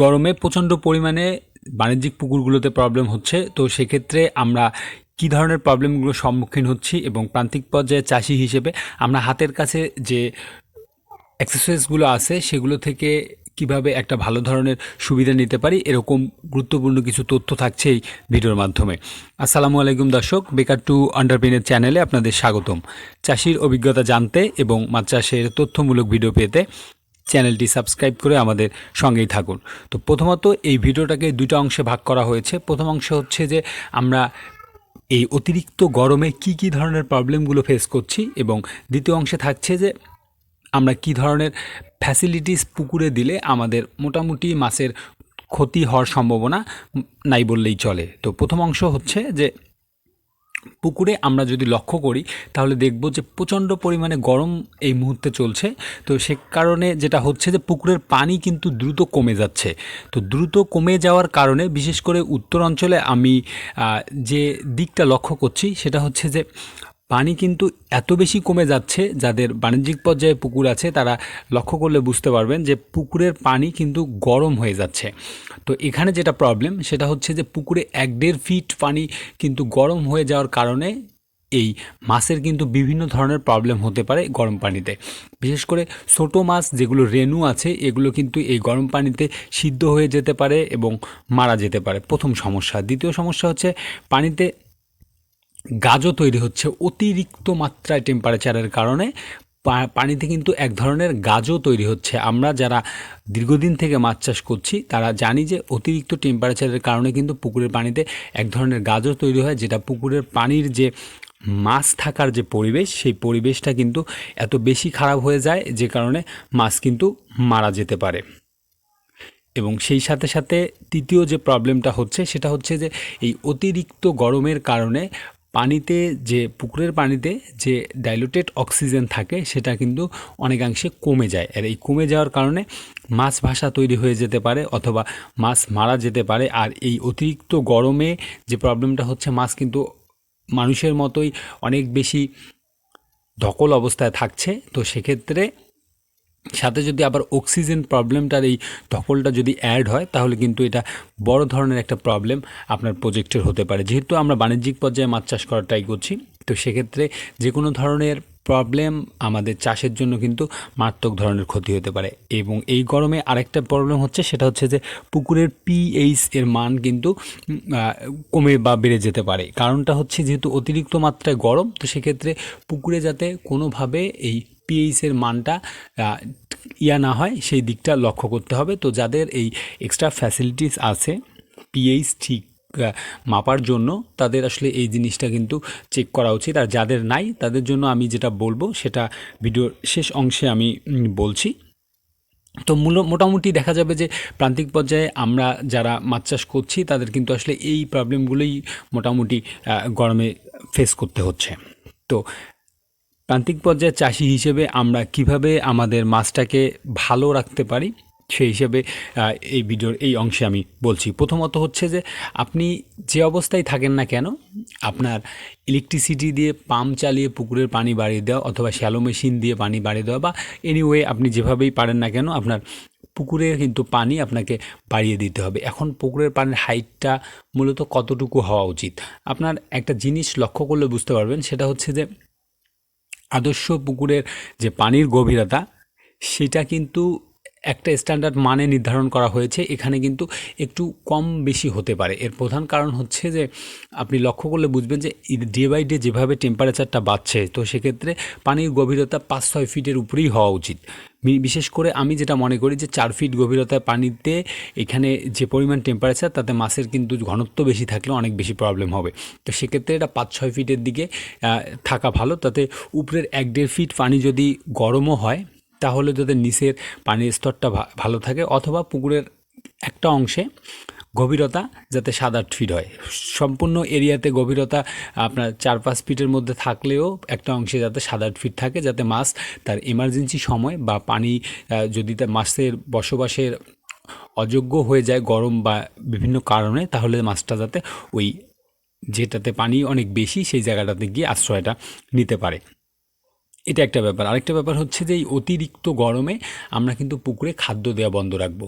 গরমে প্রচণ্ড পরিমাণে বাণিজ্যিক পুকুরগুলোতে প্রবলেম হচ্ছে। তো সেক্ষেত্রে আমরা কী ধরনের প্রবলেমগুলো সম্মুখীন হচ্ছি এবং প্রান্তিক পর্যায়ে চাষি হিসেবে আমরা হাতের কাছে যে এক্সারসাইজগুলো আছে, সেগুলো থেকে কীভাবে একটা ভালো ধরনের সুবিধা নিতে পারি, এরকম গুরুত্বপূর্ণ কিছু তথ্য থাকছে এই ভিডিওর মাধ্যমে। আসসালামু আলাইকুম দর্শক, বেকার টু আন্ডারপেনের চ্যানেলে আপনাদের স্বাগতম। চাষির অভিজ্ঞতা জানতে এবং মাছ চাষের তথ্যমূলক ভিডিও পেতে চ্যানেলটি সাবস্ক্রাইব করে আমাদের সঙ্গেই থাকুন। তো প্রথমত এই ভিডিওটাকে দুটো অংশে ভাগ করা হয়েছে। প্রথম অংশ হচ্ছে যে আমরা এই অতিরিক্ত গরমে কি কি ধরনের প্রবলেমগুলো ফেস করছি এবং দ্বিতীয় অংশে থাকছে যে আমরা কি ধরনের ফ্যাসিলিটিস পুকুরে দিলে আমাদের মোটামুটি মাছের ক্ষতি হওয়ার সম্ভাবনা নাই বললেই চলে। তো প্রথম অংশ হচ্ছে যে পুকুরে আমরা যদি লক্ষ্য করি, তাহলে দেখব যে প্রচণ্ড পরিমাণে গরম এই মুহূর্তে চলছে। তো সে কারণে যেটা হচ্ছে যে পুকুরের পানি কিন্তু দ্রুত কমে যাচ্ছে। তো দ্রুত কমে যাওয়ার কারণে, বিশেষ করে উত্তর অঞ্চলে আমি যে দিকটা লক্ষ্য করছি, সেটা হচ্ছে যে পানি কিন্তু এত বেশি কমে যাচ্ছে, যাদের বাণিজ্যিক পর্যায়ে পুকুর আছে, তারা লক্ষ্য করলে বুঝতে পারবেন যে পুকুরের পানি কিন্তু গরম হয়ে যাচ্ছে। তো এখানে যেটা প্রবলেম সেটা হচ্ছে যে পুকুরে এক দেড় ফিট পানি কিন্তু গরম হয়ে যাওয়ার কারণে এই মাছের কিন্তু বিভিন্ন ধরনের প্রবলেম হতে পারে গরম পানিতে। বিশেষ করে ছোটো মাছ, যেগুলো রেনু আছে, এগুলো কিন্তু এই গরম পানিতে সিদ্ধ হয়ে যেতে পারে এবং মারা যেতে পারে। প্রথম সমস্যা। দ্বিতীয় সমস্যা হচ্ছে পানিতে গাজও তৈরি হচ্ছে অতিরিক্ত মাত্রায় টেম্পারেচারের কারণে। পানিতে কিন্তু এক ধরনের গাজও তৈরি হচ্ছে। আমরা যারা দীর্ঘদিন থেকে মাছ চাষ করছি, তারা জানি যে অতিরিক্ত টেম্পারেচারের কারণে কিন্তু পুকুরের পানিতে এক ধরনের গাজও তৈরি হয়, যেটা পুকুরের পানির যে মাছ থাকার যে পরিবেশ, সেই পরিবেশটা কিন্তু এত বেশি খারাপ হয়ে যায়, যে কারণে মাছ কিন্তু মারা যেতে পারে। এবং সেই সাথে সাথে তৃতীয় যে প্রবলেমটা হচ্ছে, সেটা হচ্ছে যে এই অতিরিক্ত গরমের কারণে পানিতে যে, পুকুরের পানিতে যে ডাইলুটেড অক্সিজেন থাকে, সেটা কিন্তু অনেকাংশে কমে যায়। আর এই কমে যাওয়ার কারণে মাছ ভাসা তৈরি হয়ে যেতে পারে অথবা মাছ মারা যেতে পারে। আর এই অতিরিক্ত গরমে যে প্রবলেমটা হচ্ছে, মাছ কিন্তু মানুষের মতোই অনেক বেশি ধকল অবস্থায় থাকছে। তো সেক্ষেত্রে সাথে যদি আবার অক্সিজেন প্রবলেমটার এই ধকলটা যদি অ্যাড হয়, তাহলে কিন্তু এটা বড় ধরনের একটা প্রবলেম আপনার প্রজেক্টের হতে পারে। যেহেতু আমরা বাণিজ্যিক পর্যায়ে মাছ চাষ করার ট্রাই করছি, তো সেক্ষেত্রে যে কোনো ধরনের প্রবলেম আমাদের চাষের জন্য কিন্তু মারাত্মক ধরনের ক্ষতি হতে পারে। এবং এই গরমে আরেকটা প্রবলেম হচ্ছে, সেটা হচ্ছে যে পুকুরের পিএইচ এর মান কিন্তু কমে বা বেড়ে যেতে পারে। কারণটা হচ্ছে যেহেতু অতিরিক্ত মাত্রায় গরম, তো সেক্ষেত্রে পুকুরে যাতে কোনোভাবে এই পিএইচের মানটা ইয়া না হয়, সেই দিকটা লক্ষ্য করতে হবে। তো যাদের এই এক্সট্রা ফ্যাসিলিটিস আছে পিএইচ ঠিক মাপার জন্য, তাদের আসলে এই জিনিসটা কিন্তু চেক করা উচিত। আর যাদের নাই, তাদের জন্য আমি যেটা বলব, সেটা ভিডিওর শেষ অংশে আমি বলছি। তো মূল, মোটামুটি দেখা যাবে যে প্রান্তিক পর্যায়ে আমরা যারা মাছ চাষ করছি, তাদের কিন্তু আসলে এই প্রবলেমগুলোই মোটামুটি গরমে ফেস করতে হচ্ছে। তো প্রান্তিক পর্যায়ে চাষি হিসেবে আমরা কীভাবে আমাদের মাছটাকে ভালো রাখতে পারি, সেই হিসেবে এই ভিডিওর এই অংশে আমি বলছি। প্রথমত হচ্ছে যে, আপনি যে অবস্থায় থাকেন না কেন, আপনার ইলেকট্রিসিটি দিয়ে পাম্প চালিয়ে পুকুরের পানি বাড়িয়ে দেওয়া অথবা শ্যালো মেশিন দিয়ে পানি বাড়িয়ে দেওয়া বা এনিওয়ে আপনি যেভাবেই পারেন না কেন, আপনার পুকুরের কিন্তু পানি আপনাকে বাড়িয়ে দিতে হবে। এখন পুকুরের পানির হাইটটা মূলত কতটুকু হওয়া উচিত? আপনার একটা জিনিস লক্ষ্য করলে বুঝতে পারবেন, সেটা হচ্ছে যে আদর্শ পুকুরের যে পানির গভীরতা সেটা কিন্তু একটা স্ট্যান্ডার্ড মানে নির্ধারণ করা হয়েছে, এখানে কিন্তু একটু কম বেশি হতে পারে। এর প্রধান কারণ হচ্ছে যে, আপনি লক্ষ্য করলে বুঝবেন যে ডে বাই ডে যেভাবে টেম্পারেচারটা বাড়ছে, তো সেক্ষেত্রে পানির গভীরতা পাঁচ, ছয় ফিটের উপরেই হওয়া উচিত। বিশেষ করে আমি যেটা মনে করি যে, চার ফিট গভীরতায় পানিতে এখানে যে পরিমাণ টেম্পারেচার তাতে মাছের কিন্তু ঘনত্ব বেশি থাকলে অনেক বেশি প্রবলেম হবে। তো সেক্ষেত্রে এটা পাঁচ, ছয় ফিটের দিকে থাকা ভালো। তাতে উপরের এক দেড় ফিট পানি যদি গরমও হয় তাহলে যাতে নিচের পানির স্তরটা ভালো থাকে অথবা পুকুরের একটা অংশে গভীরতা যাতে সাত আট ফিট হয়। সম্পূর্ণ এরিয়াতে গভীরতা আপনার চার পাঁচ ফিটের মধ্যে থাকলেও একটা অংশে যাতে সাত আট ফিট থাকে, যাতে মাছ তার এমার্জেন্সি সময় বা পানি যদি তার মাছের বসবাসের অযোগ্য হয়ে যায় গরম বা বিভিন্ন কারণে, তাহলে মাছটা যাতে ওই যেটাতে পানি অনেক বেশি সেই জায়গাটাতে গিয়ে আশ্রয়টা নিতে পারে। এটা একটা ব্যাপার। আরেকটা ব্যাপার হচ্ছে যে এই অতিরিক্ত গরমে আমরা কিন্তু পুকুরে খাদ্য দেওয়া বন্ধ রাখব।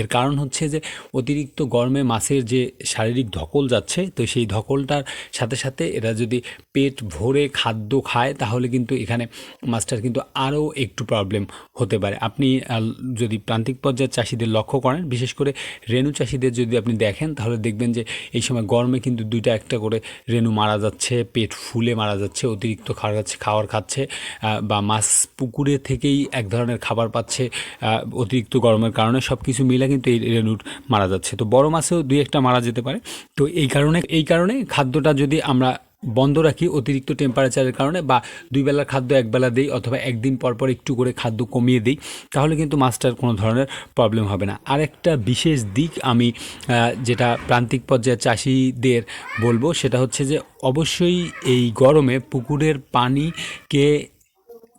এর কারণ হচ্ছে যে অতিরিক্ত গরমে মাছের যে শারীরিক ধকল যাচ্ছে, তো সেই ধকলটার সাথে সাথে এরা যদি পেট ভরে খাদ্য খায়, তাহলে কিন্তু এখানে মাছটার কিন্তু আরও একটু প্রবলেম হতে পারে। আপনি যদি প্রান্তিক পর্যায়ের চাষিদের লক্ষ্য করেন, বিশেষ করে রেণু চাষিদের যদি আপনি দেখেন, তাহলে দেখবেন যে এই সময় গরমে কিন্তু দুইটা একটা করে রেণু মারা যাচ্ছে, পেট ফুলে মারা যাচ্ছে, অতিরিক্ত খাওয়ার খাচ্ছে খাওয়ার খাচ্ছে বা মাছ পুকুরে থেকেই এক ধরনের খাবার পাচ্ছে অতিরিক্ত গরমের কারণে সব কিছু মিলে কিন্তু এই রেণুর মারা যাচ্ছে। তো বড় মাছেও দুই একটা মারা যেতে পারে। তো এই কারণে এই কারণে খাদ্যটা যদি আমরা বন্ধ রাখি অতিরিক্ত টেম্পারেচারের কারণে বা দুই বেলার খাদ্য একবেলা দিই অথবা একদিন পর পর একটু করে খাদ্য কমিয়ে দিই, তাহলে কিন্তু মাছটার কোনো ধরনের প্রবলেম হবে না। আরেকটা বিশেষ দিক আমি যেটা প্রান্তিক পর্যায়ে চাষিদের বলব, সেটা হচ্ছে যে অবশ্যই এই গরমে পুকুরের পানিকে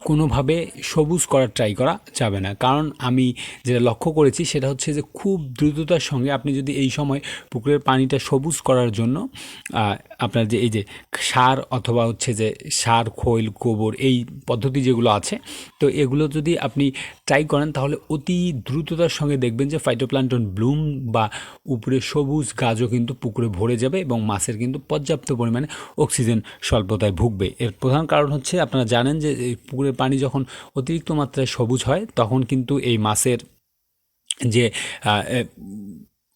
কোনোভাবে সবুজ করার ট্রাই করা যাবে না। কারণ আমি যেটা লক্ষ্য করেছি সেটা হচ্ছে যে খুব দ্রুততার সঙ্গে আপনি যদি এই সময় পুকুরের পানিটা সবুজ করার জন্য আপনার যে এই যে সার অথবা হচ্ছে যে সার, খৈল, গোবর এই পদ্ধতি যেগুলো আছে, তো এগুলো যদি আপনি ট্রাই করেন তাহলে অতি দ্রুততার সঙ্গে দেখবেন যে ফাইটোপ্লান্টন ব্লুম বা উপরে সবুজ গাছও কিন্তু পুকুরে ভরে যাবে এবং মাছের কিন্তু পর্যাপ্ত পরিমাণে অক্সিজেন স্বল্পতায় ভুগবে। এর প্রধান কারণ হচ্ছে আপনারা জানেন যে এই পুকুরের পানি যখন অতিরিক্ত মাত্রায় সবুজ হয়, তখন কিন্তু এই মাছের যে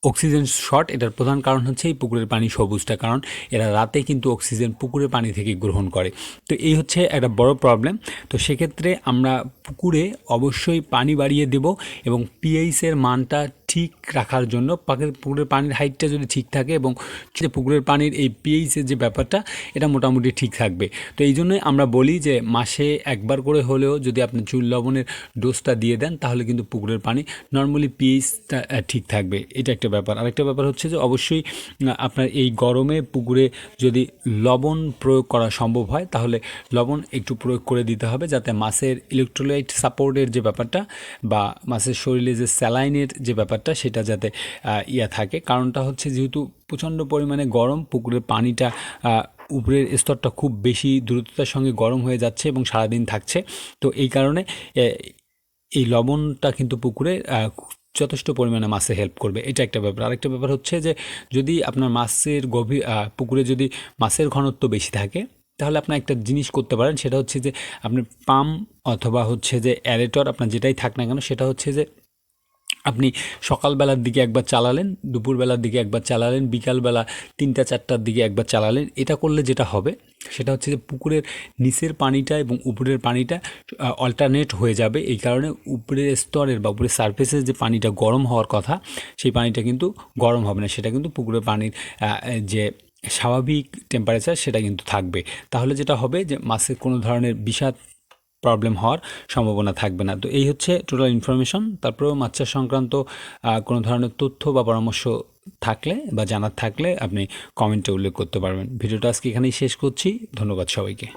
অক্সিজেন শর্ট এটার প্রধান কারণ হচ্ছে এই পুকুরের পানি সবুজটা। কারণ এরা রাতে কিন্তু অক্সিজেন পুকুরের পানি থেকে গ্রহণ করে। তো এই হচ্ছে একটা বড় প্রবলেম তো সেক্ষেত্রে আমরা পুকুরে অবশ্যই পানি বাড়িয়ে দেব এবং পিএইচের মানটা ঠিক রাখার জন্য পাকের পুকুরের পানির হাইটটা যদি ঠিক থাকে এবং যে পুকুরের পানির এই পিএইচের যে ব্যাপারটা, এটা মোটামুটি ঠিক থাকবে। তো এই জন্যই আমরা বলি যে মাসে একবার করে হলেও যদি আপনি চুল লবণের ডোজটা দিয়ে দেন, তাহলে কিন্তু পুকুরের পানি নর্মালি পিএইচটা ঠিক থাকবে। এটা একটা ব্যাপার। আরেকটা ব্যাপার হচ্ছে যে অবশ্যই আপনার এই গরমে পুকুরে যদি লবণ প্রয়োগ করা সম্ভব হয়, তাহলে লবণ একটু প্রয়োগ করে দিতে হবে যাতে মাছের ইলেকট্রোলাইট সাপোর্টের যে ব্যাপারটা বা মাছের শরীরে যে স্যালাইনের যে ব্যাপারটা সেটা যাতে ইয়া থাকে। কারণটা হচ্ছে যেহেতু প্রচণ্ড পরিমাণে গরম, পুকুরের পানিটা উপরের স্তরটা খুব বেশি দ্রুততার সঙ্গে গরম হয়ে যাচ্ছে এবং সারাদিন থাকছে। তো এই কারণে এই লবণটা কিন্তু পুকুরে যথেষ্ট পরিমাণে মাছে হেল্প করবে। এটা একটা ব্যাপার। আরেকটা ব্যাপার হচ্ছে যে, যদি আপনার মাছের গভীর পুকুরে যদি মাছের ঘনত্ব বেশি থাকে, তাহলে আপনার একটা জিনিস করতে পারেন। সেটা হচ্ছে যে, আপনি পাম অথবা হচ্ছে যে, অ্যারেটর আপনার যেটাই থাক না কেন, সেটা হচ্ছে যে আপনি সকালবেলার দিকে একবার চালালেন, দুপুরবেলার দিকে একবার চালালেন, বিকালবেলা তিনটা, চারটার দিকে একবার চালালেন, এটা করলে যেটা হবে, সেটা হচ্ছে যে পুকুরের নিচের পানিটা এবং উপরের পানিটা অল্টারনেট হয়ে যাবে। এই কারণে উপরের স্তরের বা উপরের সারফেসের যে পানিটা গরম হওয়ার কথা, সেই পানিটা কিন্তু গরম হবে না, সেটা কিন্তু পুকুরের পানির যে স্বাভাবিক টেম্পারেচার সেটা কিন্তু থাকবে। তাহলে যেটা হবে যে মাছের কোনো ধরনের বিষাদ প্রবলেম হওয়ার সম্ভাবনা থাকবে না। তো এই হচ্ছে টোটাল ইনফরমেশন তারপরেও মাছ সংক্রান্ত কোনো ধরনের তথ্য বা পরামর্শ থাকলে বা জানার থাকলে আপনি কমেন্টে উল্লেখ করতে পারবেন। ভিডিওটা আজকে এখানেই শেষ করছি। ধন্যবাদ সবাইকে।